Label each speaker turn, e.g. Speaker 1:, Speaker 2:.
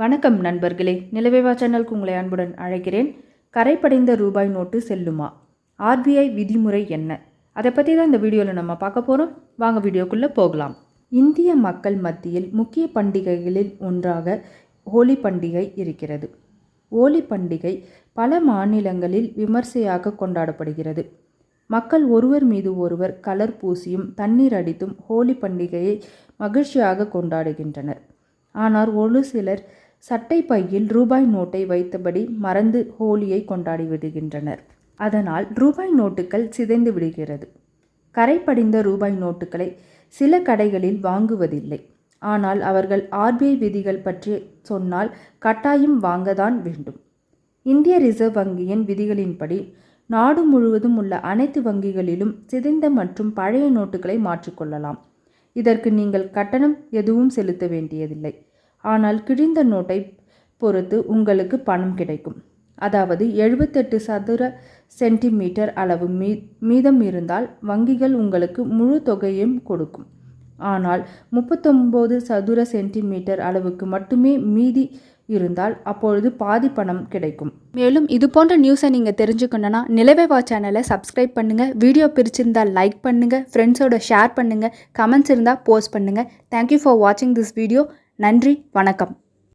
Speaker 1: வணக்கம் நண்பர்களே. நிலவேவா சேனலுக்கு உங்களை அன்புடன் அழைக்கிறேன். கரைப்படைந்த ரூபாய் நோட்டு செல்லுமா? ஆர்பிஐ விதிமுறை என்ன? அதை பற்றி தான் இந்த வீடியோவில் நம்ம பார்க்க போகிறோம் வாங்க வீடியோக்குள்ளே போகலாம். இந்திய மக்கள் மத்தியில் முக்கிய பண்டிகைகளில் ஒன்றாக ஹோலி பண்டிகை இருக்கிறது. ஹோலி பண்டிகை பல மாநிலங்களில் விமர்சையாக கொண்டாடப்படுகிறது. மக்கள் ஒருவர் மீது ஒருவர் கலர் பூசியும் தண்ணீர் அடித்தும் ஹோலி பண்டிகையை மகிழ்ச்சியாக கொண்டாடுகின்றனர். ஆனால் ஒரு சிலர் சட்டை பையில் ரூபாய் நோட்டை வைத்தபடி மறந்து ஹோலியை கொண்டாடி விடுகின்றனர். அதனால் ரூபாய் நோட்டுகள் சிதைந்து விடுகிறது. கரைப்படிந்த ரூபாய் நோட்டுகளை சில கடைகளில் வாங்குவதில்லை. ஆனால் அவர்கள் ஆர்பிஐ விதிகள் பற்றி சொன்னால் கட்டாயம் வாங்கத்தான் வேண்டும். இந்திய ரிசர்வ் வங்கியின் விதிகளின்படி நாடு முழுவதும் உள்ள அனைத்து வங்கிகளிலும் சிதைந்த மற்றும் பழைய நோட்டுகளை மாற்றிக்கொள்ளலாம். இதற்கு நீங்கள் கட்டணம் எதுவும் செலுத்த வேண்டியதில்லை. ஆனால் கிழிந்த நோட்டை பொறுத்து உங்களுக்கு பணம் கிடைக்கும். அதாவது எழுபத்தெட்டு சதுர சென்டிமீட்டர் அளவு மீ மீதம் இருந்தால் வங்கிகள் உங்களுக்கு முழு தொகையும் கொடுக்கும். ஆனால் முப்பத்தொம்போது சதுர சென்டிமீட்டர் அளவுக்கு மட்டுமே மீதி இருந்தால் அப்பொழுது பாதி பணம் கிடைக்கும்.
Speaker 2: மேலும் இது போன்ற நியூஸை நீங்கள் தெரிஞ்சுக்கணுன்னா நிலவேவா சேனலை சப்ஸ்கிரைப் பண்ணுங்கள் வீடியோ பிரிச்சிருந்தால் லைக் பண்ணுங்கள் ஃப்ரெண்ட்ஸோட ஷேர் பண்ணுங்கள் கமெண்ட்ஸ் இருந்தால் போஸ்ட் பண்ணுங்கள் தேங்க்யூ ஃபார் வாட்சிங் திஸ் வீடியோ நன்றி வணக்கம்.